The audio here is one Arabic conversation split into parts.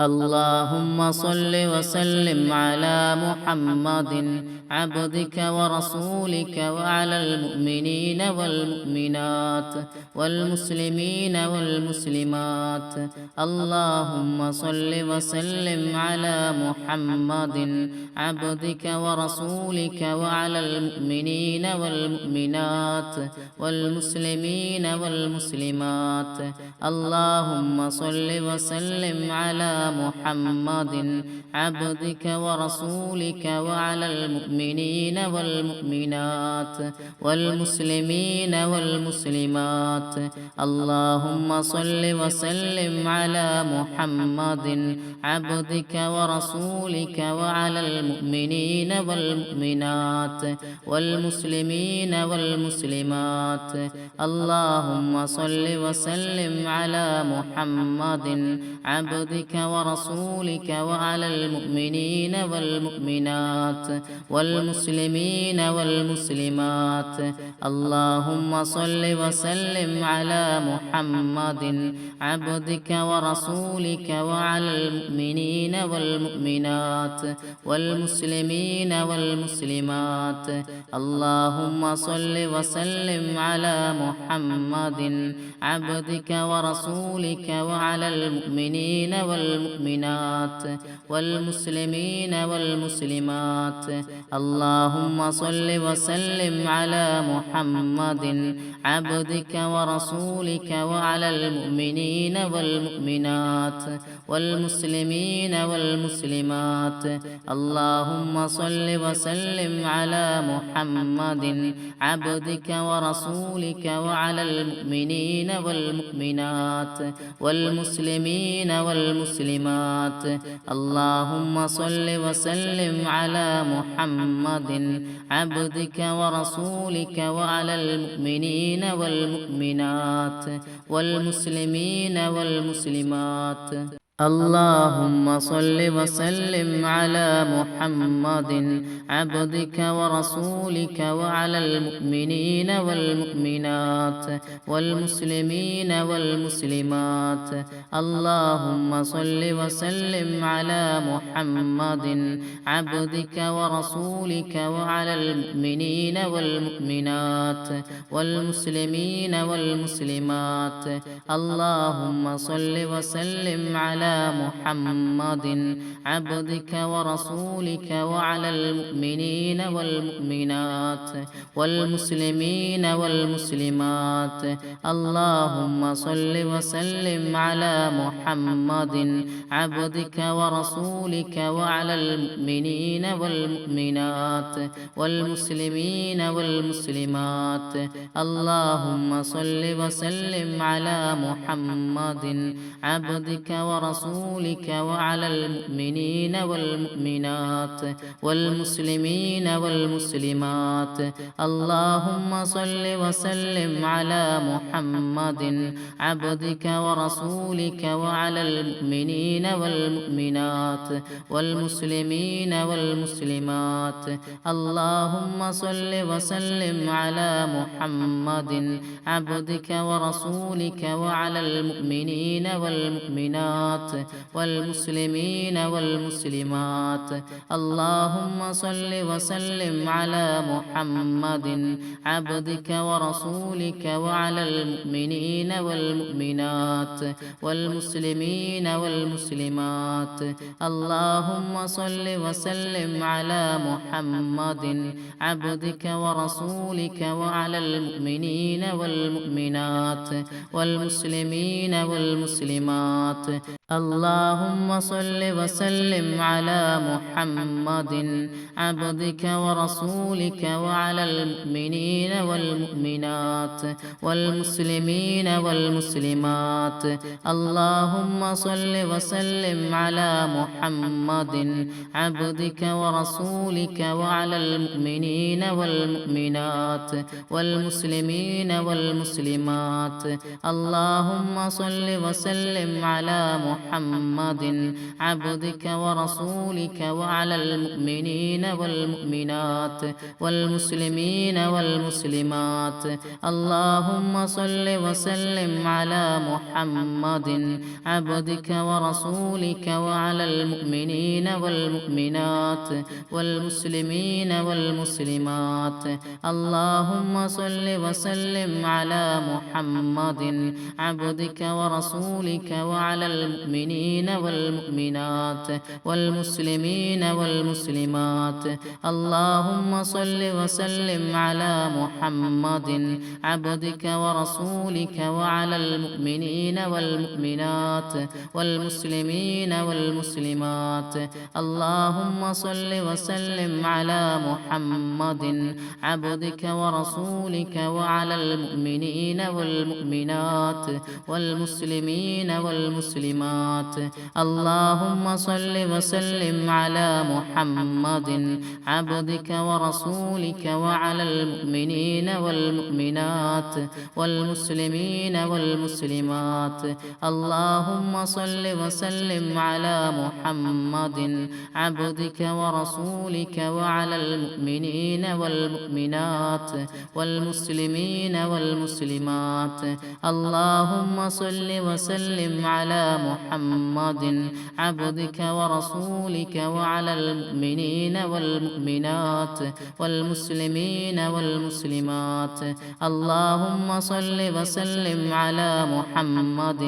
اللهم صل وسلم على محمد عبدك ورسولك وعلى المؤمنين والمؤمنات والمسلمين والمسلمات. اللهم صل وسلم على محمد عبدك ورسولك وعلى المؤمنين والمؤمنات والمسلمين والمسلمات. اللهم صل وسلم على محمد عبدك ورسولك وعلى المؤمنين والمؤمنات والمسلمين والمسلمات. اللهم صل وسلم على محمد عبدك ورسولك وعلى المؤمنين والمؤمنات والمسلمين والمسلمات. اللهم صل وسلم على محمد عبدك ورسولك وعلى المؤمنين والمؤمنات والمسلمين والمسلمات. اللهم صل وسلم على محمد عبدك ورسولك وعلى المؤمنين والمؤمنات والمسلمين والمسلمات. اللهم صل وسلم على محمد عبدك ورسولك وعلى المؤمنين والمؤمنات والمسلمين والمسلمات. اللهم صل وسلم على محمد عبدك ورسولك وعلى المؤمنين والمؤمنات والمسلمين والمسلمات. اللهم صل وسلم على محمد عبدك ورسولك وعلى المؤمنين والمؤمنات والمسلمين والمسلمات. اللهم صل وسلم على محمد عبدك ورسولك وعلى المؤمنين والمؤمنات والمسلمين والمسلمات. اللهم صل وسلم على محمد عبدك ورسولك وعلى المؤمنين والمؤمنات والمسلمين والمسلمات اللهم صل وسلم على محمد عبدك ورسولك وعلى المؤمنين والمؤمنات والمسلمين والمسلمات اللهم صل وسلم على محمد عبدك ورسولك وعلى المؤمنين والمؤمنات والمسلمين والمسلمات. اللهم صل وسلم على محمد عبدك ورسولك وعلى المؤمنين والمؤمنات والمسلمين والمسلمات. اللهم صل وسلم على محمد عبدك ورسولك ورسولك وعلى المؤمنين والمؤمنات والمسلمين والمسلمات. اللهم صل وسلم على محمد عبدك ورسولك وعلى المؤمنين والمؤمنات والمسلمين والمسلمات. اللهم صل وسلم على محمد عبدك ورسولك وعلى المؤمنين والمؤمنات. والمسلمين والمسلمات. اللهم صل وسلم على محمد عبدك ورسولك وعلى المؤمنين والمؤمنات والمسلمين والمسلمات. اللهم صل وسلم على محمد عبدك ورسولك وعلى المؤمنين والمؤمنات والمسلمين والمسلمات. اللهم صل وسلم على محمد عبدك ورسولك وعلى المؤمنين والمؤمنات والمسلمين والمسلمات. اللهم صل وسلم على محمد عبدك ورسولك وعلى المؤمنين والمؤمنات والمسلمين والمسلمات. اللهم صل وسلم على محمد محمد عبدك ورسولك وعلى المؤمنين والمؤمنات والمسلمين والمسلمات. اللهم صل وسلم على محمد عبدك ورسولك وعلى المؤمنين والمؤمنات والمسلمين والمسلمات. اللهم صل وسلم على محمد عبدك ورسولك وعلى المؤمنين والمؤمنات والمسلمين والمسلمات. اللهم صل وسلم على محمد عبدك ورسولك وعلى المؤمنين والمؤمنات والمسلمين والمسلمات. اللهم صل وسلم على محمد عبدك ورسولك وعلى المؤمنين والمؤمنات والمسلمين والمسلمات. اللهم صل وسلم على محمد عبدك ورسولك وعلى المؤمنين والمؤمنات والمسلمين والمسلمات. اللهم صل وسلم على محمد عبدك ورسولك وعلى المؤمنين والمؤمنات والمسلمين والمسلمات. اللهم صل وسلم على محمد. عبدك ورسولك وعلى المؤمنين والمؤمنات والمسلمين والمسلمات. اللهم صل وسلم على محمد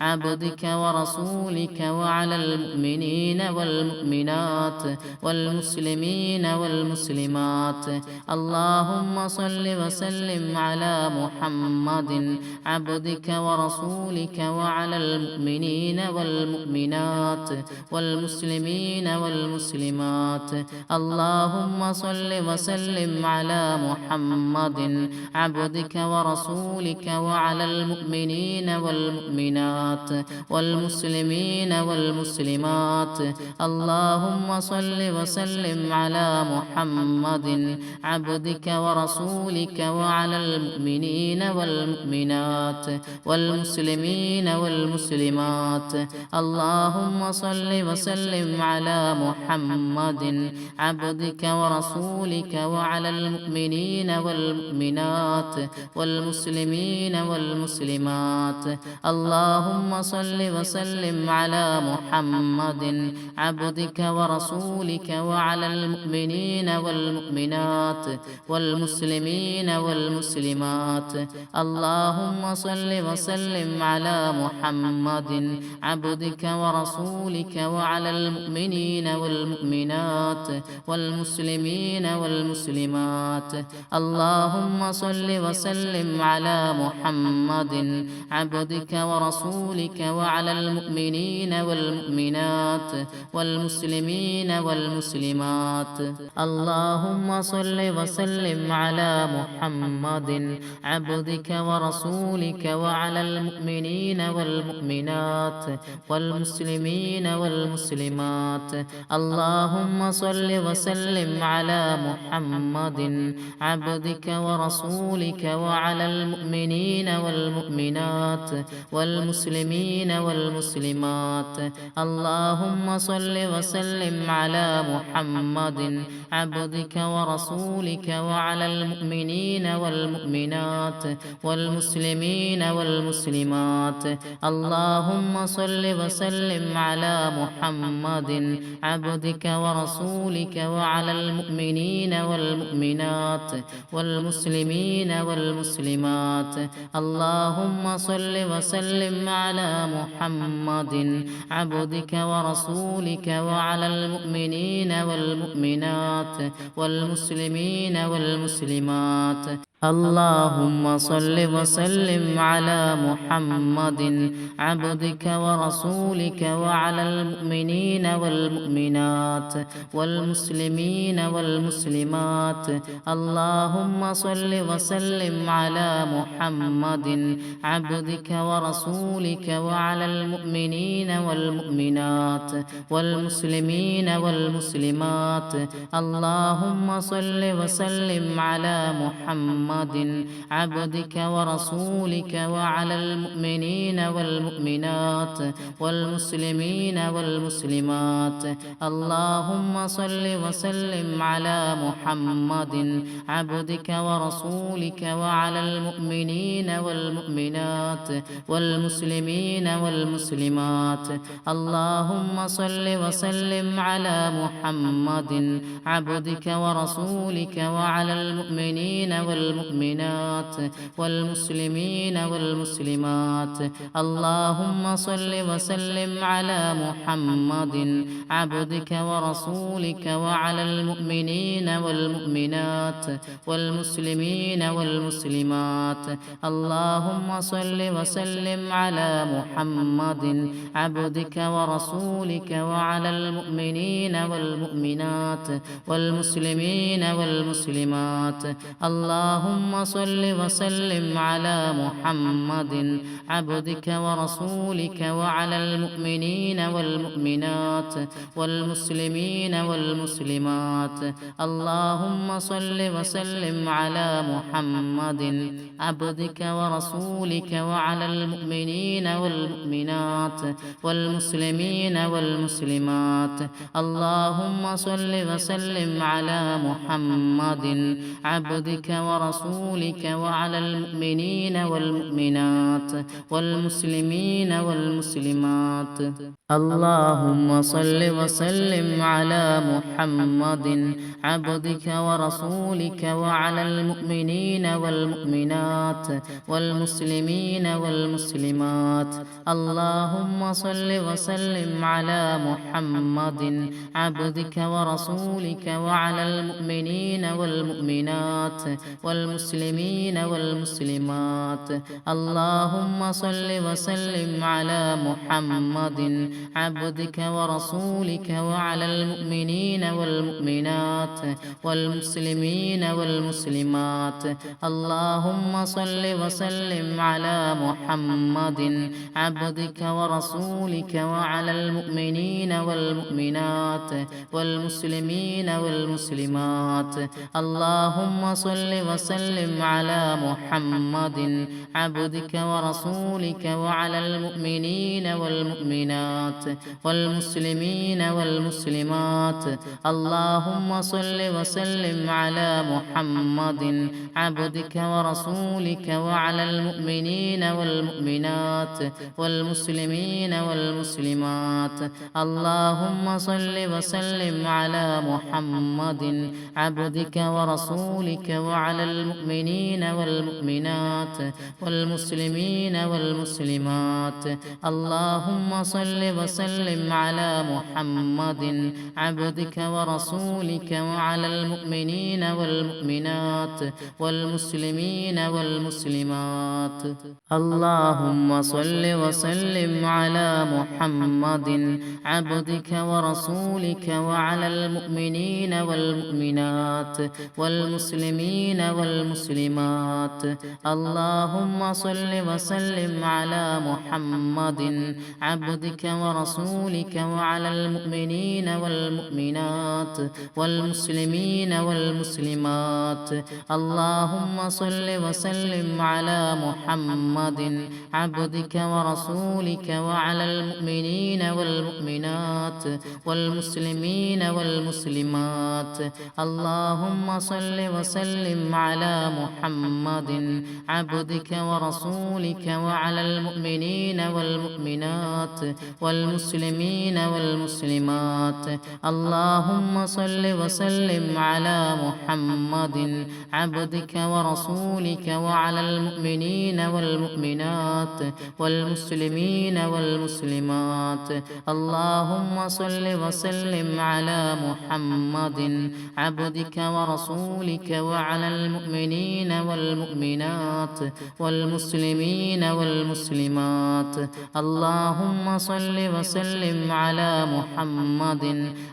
عبدك ورسولك وعلى المؤمنين والمؤمنات والمسلمين والمسلمات. اللهم صل وسلم على محمد عبدك ورسولك وعلى المؤمنين والمؤمنات والمسلمين والمسلمات. اللهم صل وسلم على محمد عبدك ورسولك وعلى المؤمنين والمؤمنات والمسلمين والمسلمات. اللهم صل وسلم على محمد عبدك ورسولك وعلى المؤمنين والمؤمنات والمسلمين والمسلمات. اللهم صل وسلم على محمد عبدك ورسولك وعلى المؤمنين والمؤمنات والمسلمين والمسلمات. اللهم صل وسلم على محمد عبدك ورسولك وعلى المؤمنين والمؤمنات والمسلمين والمسلمات. اللهم صل وسلم على محمد عبدك ورسولك وعلى المؤمنين والمؤمنات والمسلمين والمسلمات. اللهم صل وسلم على محمد عبدك ورسولك وعلى المؤمنين والمؤمنات والمسلمين والمسلمات. اللهم صل وسلم على محمد عبدك ورسولك وعلى المؤمنين والمؤمنات والمسلمين والمسلمات. اللهم صل وسلم على محمد عبدك ورسولك وعلى المؤمنين والمؤمنات. والمسلمين والمسلمات. اللهم صل وسلم على محمد عبدك ورسولك وعلى المؤمنين والمؤمنات والمسلمين والمسلمات. اللهم صل وسلم على محمد عبدك ورسولك وعلى المؤمنين والمؤمنات والمسلمين والمسلمات. اللهم صل وسلم على محمد عبدك ورسولك وعلى المؤمنين والمؤمنات والمسلمين والمسلمات. اللهم صل وسلم على محمد عبدك ورسولك وعلى المؤمنين والمؤمنات والمسلمين والمسلمات اللهم صل وسلم على محمد عبدك ورسولك وعلى المؤمنين والمؤمنات والمسلمين والمسلمات اللهم صل وسلم على محمد محمد عبدك ورسولك وعلى المؤمنين والمؤمنات والمسلمين والمسلمات. اللهم صل وسلم على محمد عبدك ورسولك وعلى المؤمنين والمؤمنات والمسلمين والمسلمات. اللهم صل وسلم على محمد عبدك ورسولك وعلى المؤمنين والمؤمنات والمسلمين والمسلمات. اللهم صل وسلم على محمد عبدك ورسولك وعلى المؤمنين والمؤمنات والمسلمين والمسلمات. اللهم صل وسلم على محمد عبدك ورسولك وعلى المؤمنين والمؤمنات والمسلمين والمسلمات. اللهم صل وسلم على محمد عبدك ورسولك وعلى المؤمنين والمؤمنات والمسلمين والمسلمات. اللهم صل وسلم على محمد عبدك ورسولك وعلى المؤمنين والمؤمنات والمسلمين والمسلمات. اللهم صل وسلم على محمد عبدك ورسولك وعلى المؤمنين والمؤمنات والمسلمين والمسلمات. اللهم صل وسلم على محمد عبدك ورسولك وعلى المؤمنين والمؤمنات والمسلمين والمسلمات. اللهم صل وسلم على محمد عبدك ورسولك وعلى المؤمنين والمؤمنات والمسلمين والمسلمات. اللهم صل وسلم على محمد عبدك ورسولك وعلى المؤمنين والمؤمنات والمسلمين والمسلمات. اللهم صل وسلم على محمد عبدك ورسولك وعلى المؤمنين والمؤمنات والمسلمين والمسلمات. اللهم صل وسلم على محمد عبدك ورسولك وعلى المؤمنين والمؤمنات والمسلمين والمسلمات. اللهم صل وسلم على محمد عبدك ورسولك وعلى المؤمنين والمؤمنات والمسلمين والمسلمات. اللهم صل وسلم على محمد عبدك ورسولك وعلى المؤمنين والمؤمنات والمسلمين والمسلمات. اللهم صل وسلم على محمد عبدك ورسولك وعلى المؤمنين والمؤمنات والمسلمين والمسلمات. اللهم صل وسلم على محمد عبدك ورسولك وعلى المؤمنين والمؤمنات والمسلمين والمسلمات اللهم صل وسلم على محمد عبدك ورسولك وعلى المؤمنين والمؤمنات والمسلمين والمسلمات. اللهم صل وسلم على محمد عبدك ورسولك وعلى المؤمنين والمؤمنات والمسلمين والمسلمات. اللهم صل وسلم على محمد عبدك ورسولك وعلى المؤمنين والمؤمنات والمسلمين والمسلمات. اللهم صل وسلم على محمد عبدك ورسولك وعلى المؤمنين والمؤمنات والمسلمين والمسلمات. اللهم صل وسلم على محمد عبدك ورسولك وعلى المؤمنين والمؤمنات والمسلمين والمسلمات. اللهم صل وسلم على محمد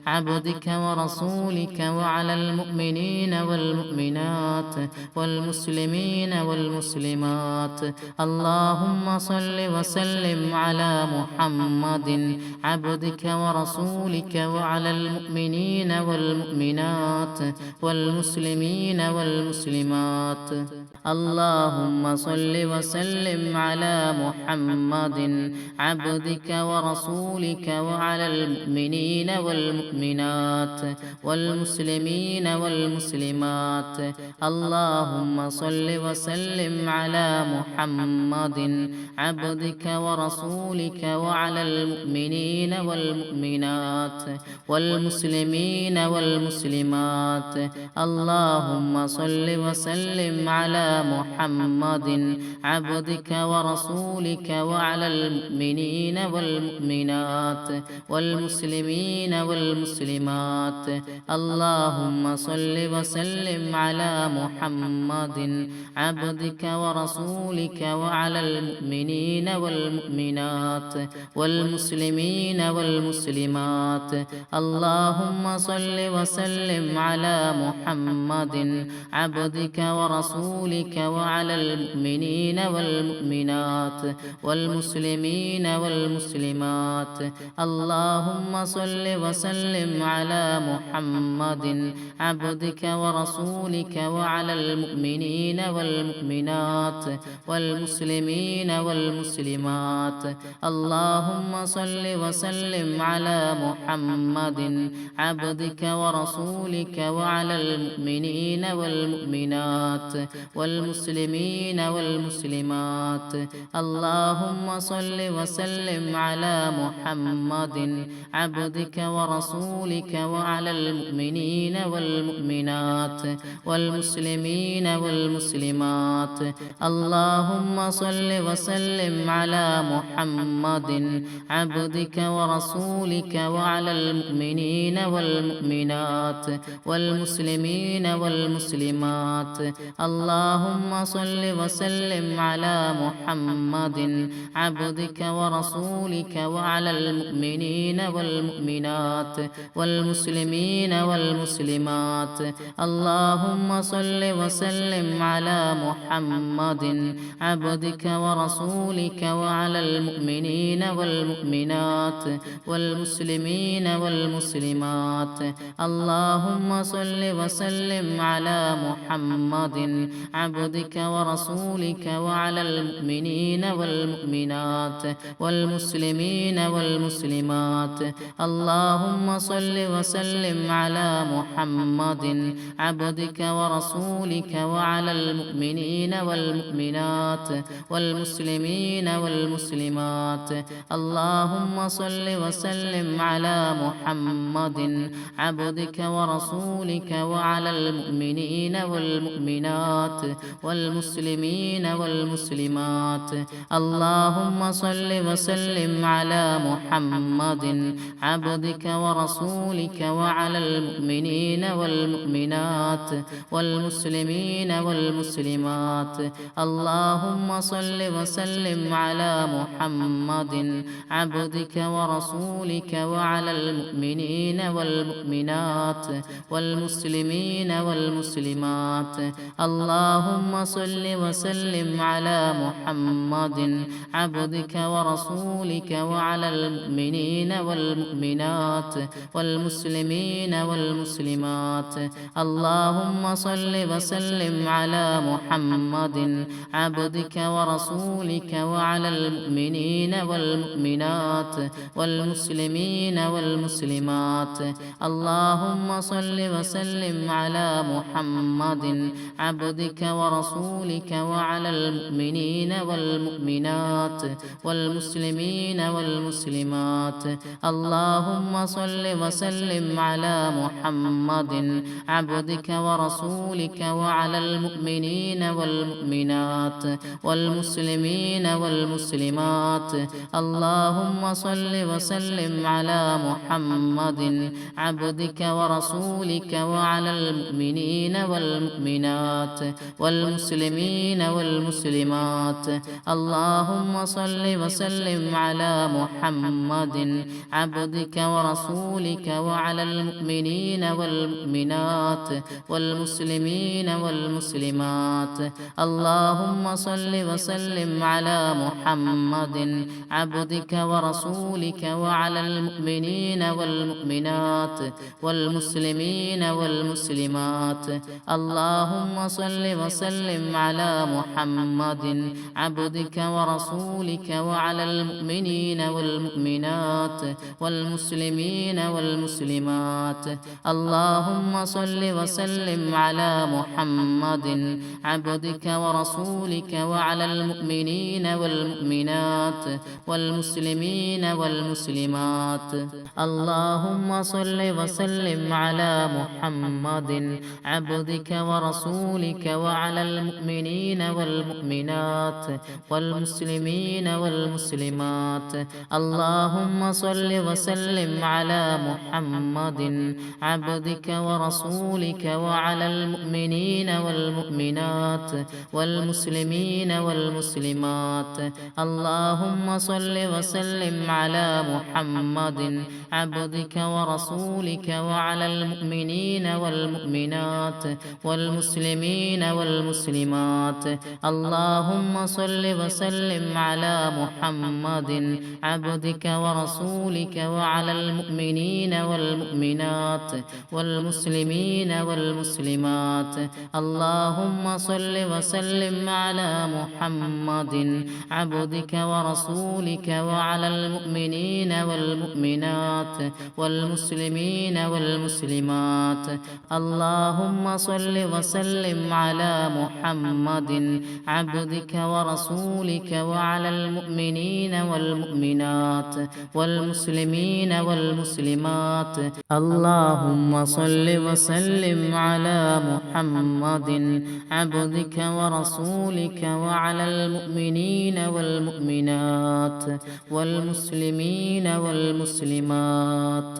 عبدك ورسولك وعلى المؤمنين والمؤمنات والمسلمين والمسلمات. اللهم صل وسلم على محمد عبدك ورسولك وعلى المؤمنين والمؤمنات والمسلمين والمسلمات. والمسلمات اللهم صل وسلم على محمد عبدك ورسولك وعلى المؤمنين والمؤمنات والمسلمين والمسلمات. اللهم صل وسلم على محمد عبدك ورسولك وعلى المؤمنين والمؤمنات والمسلمين والمسلمات. اللهم صل وسلم على محمد عبدك ورسولك وعلى المؤمنين والمؤمنات والمسلمين والمسلمات. اللهم صل وسلم على محمد عبدك ورسولك وعلى المؤمنين والمؤمنات والمسلمين والمسلمات. اللهم صل وسلم على محمد عبدك ورسولك وعلى المؤمنين والمؤمنات والمسلمين والمسلمات. اللهم صل وسلم على محمد عبدك ورسولك وعلى المؤمنين والمؤمنات والمسلمين والمسلمات. اللهم صل وسلم على محمد عبدك ورسولك وعلى المؤمنين والمؤمنات. والمسلمين والمسلمات. اللهم صل وسلم على محمد عبدك ورسولك وعلى المؤمنين والمؤمنات والمسلمين والمسلمات. اللهم صل وسلم على محمد عبدك ورسولك وعلى المؤمنين والمؤمنات والمسلمين والمسلمات. اللهم صل وسلم على محمد عبدك ورسولك وعلى المؤمنين والمؤمنات والمسلمين والمسلمات. اللهم صل وسلم على محمد عبدك ورسولك وعلى المؤمنين والمؤمنات والمسلمين والمسلمات. اللهم صل وسلم على محمد. عبدك ورسولك وعلى المؤمنين والمؤمنات والمسلمين والمسلمات. اللهم صل وسلم على محمد عبدك ورسولك وعلى المؤمنين والمؤمنات والمسلمين والمسلمات. اللهم صل وسلم على محمد عبدك ورسولك وعلى المؤمنين والمؤمنات والمسلمين والمسلمات. اللهم صل وسلم على محمد عبدك ورسولك وعلى المؤمنين والمؤمنات والمسلمين والمسلمات. اللهم صل وسلم على محمد عبدك ورسولك وعلى المؤمنين والمؤمنات والمسلمين والمسلمات. اللهم صل وسلم على محمد عبدك ورسولك وعلى المؤمنين والمؤمنات والمسلمين والمسلمات. اللهم صل وسلم على محمد عبدك ورسولك وعلى المؤمنين والمؤمنات والمسلمين والمسلمات. اللهم صل وسلم على محمد عبدك ورسولك وعلى المؤمنين والمؤمنات والمسلمين والمسلمات. اللهم صل وسلم على محمد عبدك ورسولك وعلى المؤمنين والمؤمنات والمسلمين والمسلمات. اللهم صل وسلم على محمد عبدك ورسولك وعلى المؤمنين والمؤمنات والمسلمين والمسلمات. اللهم صل وسلم على محمد عبدك ورسولك وعلى المؤمنين والمؤمنات والمسلمين والمسلمات. اللهم صل وسلم على محمد عبدك ورسولك وعلى المؤمنين والمؤمنات والمسلمين والمسلمات. الله اللهم صل وسلم على محمد عبدك ورسولك وعلى المؤمنين والمؤمنات والمسلمين والمسلمات. اللهم صل وسلم على محمد عبدك ورسولك وعلى المؤمنين والمؤمنات والمسلمين والمسلمات. اللهم صل وسلم على محمد عبدك ورسولك وعلى المؤمنين والمؤمنات والمسلمين والمسلمات. اللهم صل وسلم على محمد عبدك ورسولك وعلى المؤمنين والمؤمنات والمسلمين والمسلمات. اللهم صل وسلم على محمد عبدك ورسولك وعلى المؤمنين والمؤمنات والمسلمين والمسلمات. اللهم صل وسلم على محمد عبدك ورسولك وعلى المؤمنين والمؤمنات والمسلمين والمسلمات. اللهم صل وسلم على محمد عبدك ورسولك وعلى المؤمنين والمؤمنات والمسلمين والمسلمات. اللهم صل وسلم على محمد عبدك ورسولك وعلى المؤمنين والمؤمنات والمسلمين والمسلمات. اللهم صل وسلم على محمد عبدك ورسولك وعلى المؤمنين والمؤمنات والمسلمين والمسلمات.